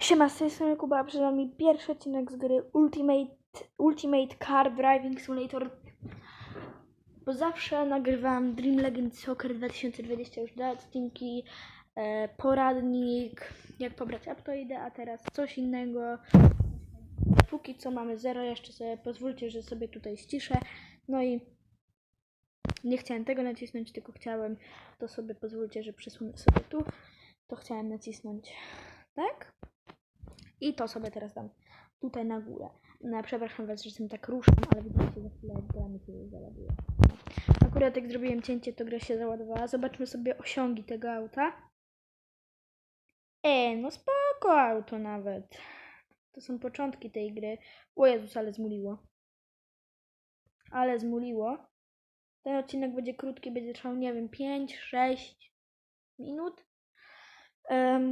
Siema, z tej strony Kuba, przed nami pierwszy odcinek z gry Ultimate, Ultimate Car Driving Simulator. Bo zawsze nagrywam Dream Legend Soccer 2020 już dwa odcinki, e, poradnik, jak pobrać aptoidę, a teraz coś innego. Póki co mamy zero, jeszcze sobie pozwólcie, że sobie tutaj ściszę. No i nie chciałem tego nacisnąć, tylko chciałem, to sobie pozwólcie, że przesunę sobie tu. To chciałem nacisnąć tak? I to sobie teraz dam tutaj na górę. No, przepraszam Was, że jestem tak ruszam, ale widzicie, za chwilę gra mi się załaduje. Akurat jak zrobiłem cięcie, to gra się załadowała. Zobaczmy sobie osiągi tego auta. E, no spoko auto nawet. To są początki tej gry. O Jezus, ale zmuliło. Ale zmuliło. Ten odcinek będzie krótki, będzie trwał, nie wiem, 5-6 minut.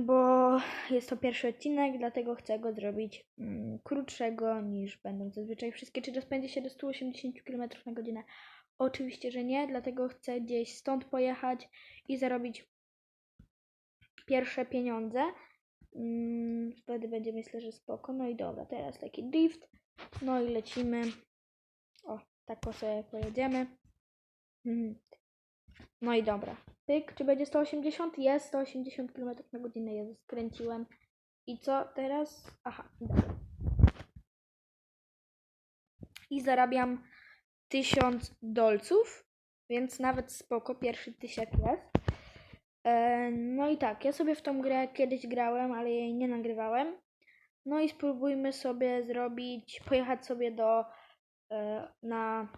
Bo jest to pierwszy odcinek, dlatego chcę go zrobić mm, krótszego niż będą zazwyczaj wszystkie. Czy rozpędzi się do 180 km na godzinę? Oczywiście, że nie, dlatego chcę gdzieś stąd pojechać i zarobić pierwsze pieniądze. Mm, wtedy będzie myślę, że spoko. No i dobra, teraz taki drift. No i lecimy. O, tak o sobie pojedziemy. Mhm. No i dobra. Pyk, czy będzie 180? Jest 180 km na godzinę, ja skręciłem. I co teraz? Aha, dobra. I zarabiam 1000 dolców, więc nawet spoko, pierwszy tysiak jest. E, no i tak, ja sobie w tą grę kiedyś grałem, ale jej nie nagrywałem. No i spróbujmy sobie zrobić, pojechać sobie do, e, na,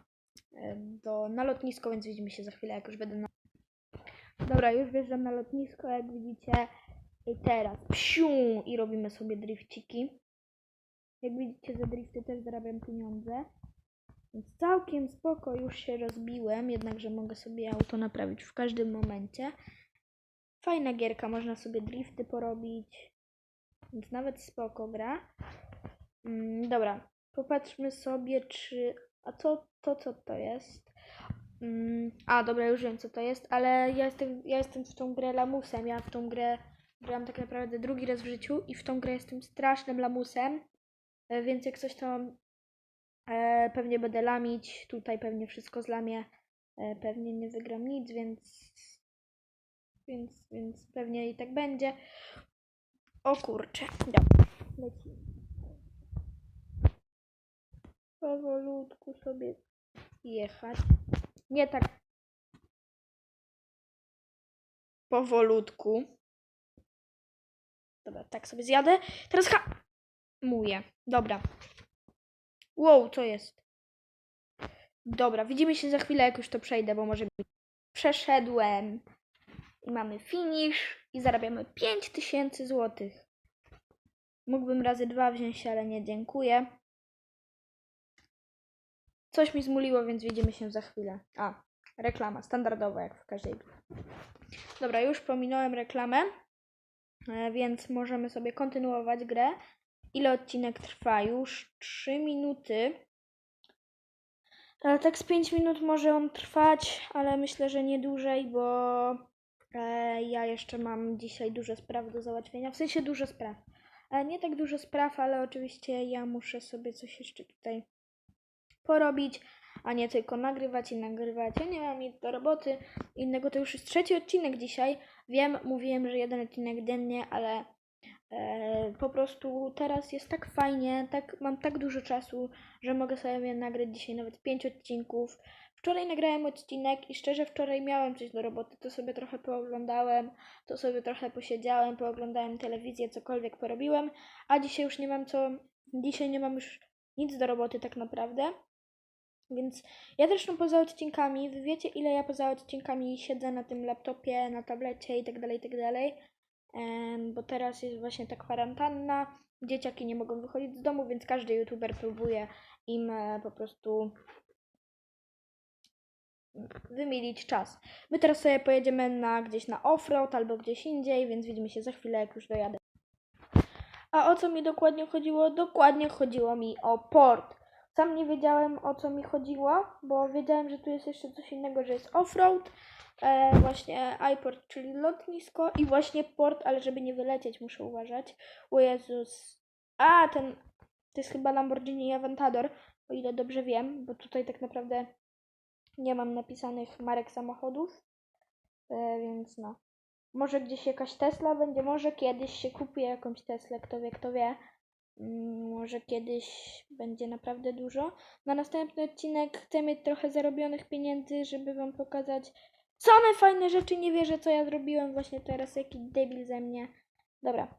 do, na lotnisko, więc widzimy się za chwilę, jak już będę na Dobra, już wjeżdżam na lotnisko, jak widzicie. I teraz psiu i robimy sobie drifciki. Jak widzicie, za drifty też zarabiam pieniądze. Więc całkiem spoko już się rozbiłem, jednakże mogę sobie auto naprawić w każdym momencie. Fajna gierka, można sobie drifty porobić. Więc nawet spoko gra. Mm, dobra, popatrzmy sobie, czy... A to, to co to jest? Mm, a, dobra, już wiem co to jest, ale ja jestem, ja jestem w tą grę lamusem. Ja w tą grę grałam tak naprawdę drugi raz w życiu i w tą grę jestem strasznym lamusem. E, Więc jak coś to e, pewnie będę lamić. Tutaj pewnie wszystko zlamię. E, pewnie nie wygram nic, więc. Więc, więc pewnie i tak będzie. O kurczę. Dobra, lecimy. Powolutku sobie jechać. Nie tak powolutku. Dobra, tak sobie zjadę. Teraz ha... Muję. Dobra. Wow, co jest? Dobra, widzimy się za chwilę, jak już to przejdę, bo może. Przeszedłem. I mamy finish. I zarabiamy 5000 złotych. Mógłbym razy dwa wziąć, ale nie dziękuję. Coś mi zmuliło, więc widzimy się za chwilę. A, reklama, standardowa jak w każdej grze. Dobra, już pominąłem reklamę, e, więc możemy sobie kontynuować grę. Ile odcinek trwa? Już 3 minuty. Ale tak z 5 minut może on trwać, ale myślę, że nie dłużej, bo e, ja jeszcze mam dzisiaj dużo spraw do załatwienia. W sensie dużo spraw. E, nie tak dużo spraw, ale oczywiście ja muszę sobie coś jeszcze tutaj porobić, a nie tylko nagrywać i nagrywać. Ja nie mam nic do roboty innego. To już jest trzeci odcinek dzisiaj. Wiem, mówiłem, że jeden odcinek dziennie, ale e, po prostu teraz jest tak fajnie, tak, mam tak dużo czasu, że mogę sobie nagrać dzisiaj nawet pięć odcinków. Wczoraj nagrałem odcinek i szczerze wczoraj miałem coś do roboty, to sobie trochę pooglądałem, to sobie trochę posiedziałem, pooglądałem telewizję, cokolwiek porobiłem, a dzisiaj już nie mam co, dzisiaj nie mam już nic do roboty tak naprawdę. Więc ja zresztą poza odcinkami, wy wiecie ile ja poza odcinkami siedzę na tym laptopie, na tablecie i tak dalej, i tak bo teraz jest właśnie ta kwarantanna, dzieciaki nie mogą wychodzić z domu, więc każdy youtuber próbuje im e, po prostu wymilić czas. My teraz sobie pojedziemy na gdzieś na offroad albo gdzieś indziej, więc widzimy się za chwilę, jak już dojadę. A o co mi dokładnie chodziło? Dokładnie chodziło mi o port. Sam nie wiedziałem o co mi chodziło, bo wiedziałem, że tu jest jeszcze coś innego, że jest offroad, e, właśnie iPort, czyli lotnisko i właśnie port, ale żeby nie wylecieć muszę uważać. O Jezus. A, ten, to jest chyba Lamborghini Aventador, o ile dobrze wiem, bo tutaj tak naprawdę nie mam napisanych marek samochodów, e, więc no. Może gdzieś jakaś Tesla będzie, może kiedyś się kupię jakąś Teslę, kto wie, kto wie. Może kiedyś będzie naprawdę dużo. Na następny odcinek chcę mieć trochę zarobionych pieniędzy, żeby wam pokazać same fajne rzeczy. Nie wierzę, co ja zrobiłem właśnie teraz. Jaki debil ze mnie. Dobra.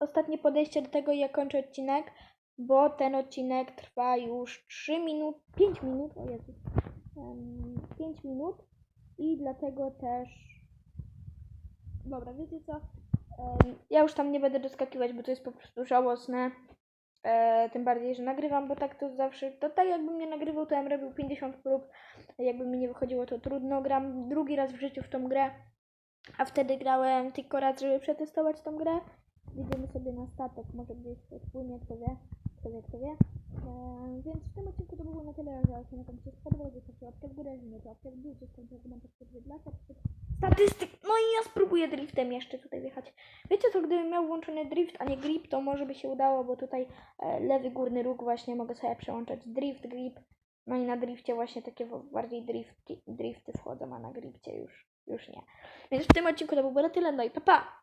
Ostatnie podejście do tego i ja kończę odcinek, bo ten odcinek trwa już 3 minut, 5 minut, o Jezu, Em, 5 minut i dlatego też Dobra, wiecie co? Ja już tam nie będę doskakiwać, bo to jest po prostu żałosne. E, tym bardziej, że nagrywam, bo tak to zawsze. To tak jakbym nie nagrywał, to ja bym robił 50 prób. Jakby mi nie wychodziło, to trudno. Gram drugi raz w życiu w tą grę. A wtedy grałem tylko raz, żeby przetestować tą grę. Jedziemy sobie na statek, może gdzieś wspólnie, kto wie, kto wie, kto wie. E, więc w tym odcinku to było na tyle, że jak się spodobało, zostawcie łapkę w górę, że nie to łapkę w dół, statystyk. No i ja spróbuję driftem jeszcze tutaj wjechać. Wiecie co, gdybym miał włączony drift, a nie grip, to może by się udało, bo tutaj e, lewy górny róg właśnie mogę sobie przełączać drift, grip. No i na drifcie właśnie takie bardziej drifty, drifty wchodzą, a na gripcie już, już nie. Więc w tym odcinku to było na tyle, no i pa pa!